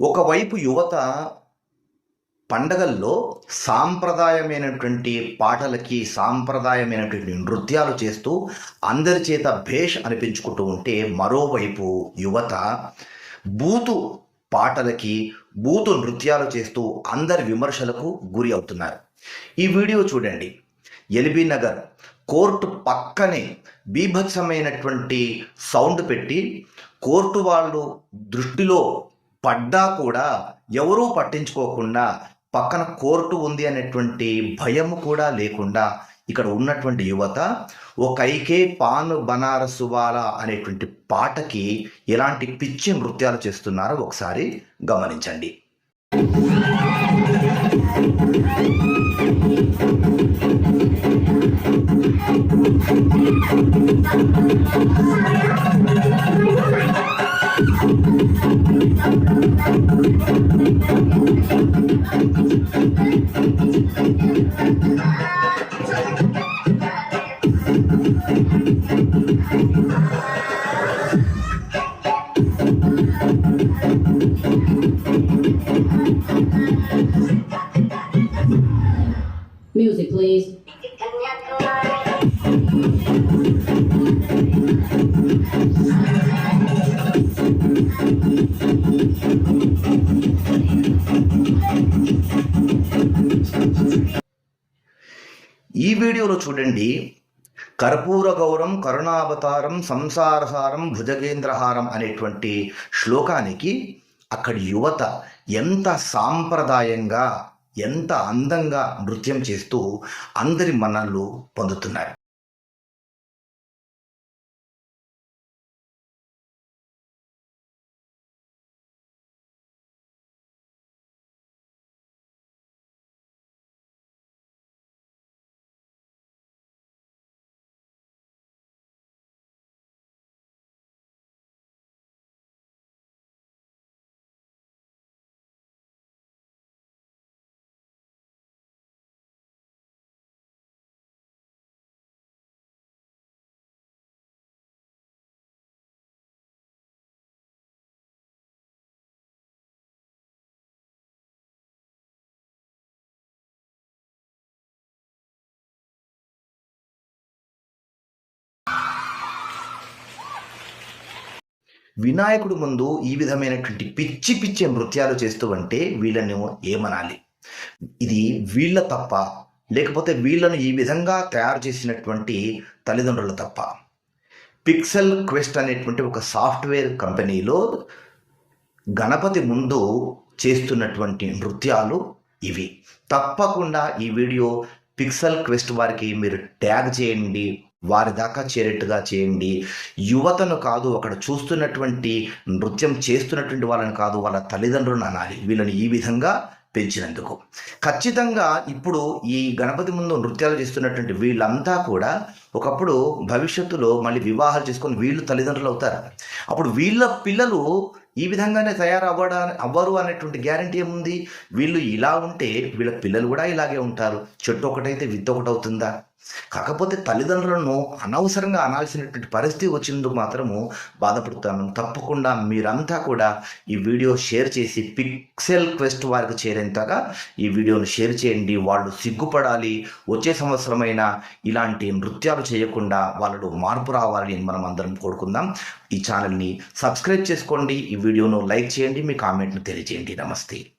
ఒకవైపు యువత పండగల్లో సాంప్రదాయమైనటువంటి పాటలకి సాంప్రదాయమైనటువంటి నృత్యాలు చేస్తూ అందరి చేత భేష్ అనిపించుకుంటూ ఉంటే మరోవైపు యువత బూతు పాటలకి బూతు నృత్యాలు చేస్తూ అందరి విమర్శలకు గురి అవుతున్నారు. ఈ వీడియో చూడండి. ఎల్బీ నగర్ కోర్టు పక్కనే బీభత్సమైనటువంటి సౌండ్ పెట్టి కోర్టు వాళ్ళు దృష్టిలో పడ్డా కూడా ఎవరూ పట్టించుకోకుండా పక్కన కోర్టు ఉంది అనేటువంటి భయం కూడా లేకుండా ఇక్కడ ఉన్నటువంటి యువత ఒకైకే కైకే పాను బనారసు వాలా అనేటువంటి పాటకి ఎలాంటి పిచ్చి నృత్యాలు చేస్తున్నారో ఒకసారి గమనించండి. Music, please. ఈ వీడియోలో చూడండి. కర్పూర గౌరం కరుణావతారం సంసారసారం భుజగేంద్రహారం అనేటువంటి శ్లోకానికి అక్కడి యువత ఎంత సాంప్రదాయంగా ఎంత అందంగా నృత్యం చేస్తూ అందరి మన్నలు పొందుతున్నారు. వినాయకుడు ముందు ఈ విధమైనటువంటి పిచ్చి పిచ్చి నృత్యాలు చేస్తూ ఉంటే వీళ్ళని ఏమనాలి? ఇది వీళ్ళ తప్ప లేకపోతే వీళ్ళను ఈ విధంగా తయారు చేసినటువంటి తల్లిదండ్రుల తప్ప. పిక్సెల్ క్వెస్ట్ అనేటువంటి ఒక సాఫ్ట్వేర్ కంపెనీలో గణపతి ముందు చేస్తున్నటువంటి నృత్యాలు ఇవి. తప్పకుండా ఈ వీడియో పిక్సెల్ క్వెస్ట్ వారికి మీరు ట్యాగ్ చేయండి వారి దాకా చేరేట్టుగా చేయండి. యువతను కాదు అక్కడ చూస్తున్నటువంటి నృత్యం చేస్తున్నటువంటి వాళ్ళని కాదు వాళ్ళ తల్లిదండ్రులను అనాలి. వీళ్ళని ఈ విధంగా పెంచినందుకు. ఖచ్చితంగా ఇప్పుడు ఈ గణపతి ముందు నృత్యాలు చేస్తున్నటువంటి వీళ్ళంతా కూడా ఒకప్పుడు భవిష్యత్తులో మళ్ళీ వివాహాలు చేసుకొని వీళ్ళు తల్లిదండ్రులు అవుతారు? అప్పుడు వీళ్ళ పిల్లలు ఈ విధంగానే తయారవ్వడా అవ్వరు అనేటువంటి గ్యారంటీ ఏముంది? వీళ్ళు ఇలా ఉంటే వీళ్ళ పిల్లలు కూడా ఇలాగే ఉంటారు. చెట్టు ఒకటైతే విత్తు ఒకటి అవుతుందా కాకపోతే తల్లిదండ్రులను అనవసరంగా అనాల్సినటువంటి పరిస్థితి వచ్చినందుకు మాత్రము బాధపడుతాను తప్పకుండా మీరంతా కూడా ఈ వీడియో షేర్ చేసి పిక్సెల్ క్వెస్ట్ వారికి చేరేంతగా ఈ వీడియోను షేర్ చేయండి. వాళ్ళు సిగ్గుపడాలి. వచ్చే సంవత్సరమైన ఇలాంటి నృత్యాలు చేయకుండా వాళ్ళు మార్పు రావాలని మనం అందరం కోరుకుందాం. ఈ ఛానల్ని సబ్స్క్రైబ్ చేసుకోండి. ఈ వీడియోను లైక్ చేయండి. మీ కామెంట్ను తెలియజేయండి. నమస్తే.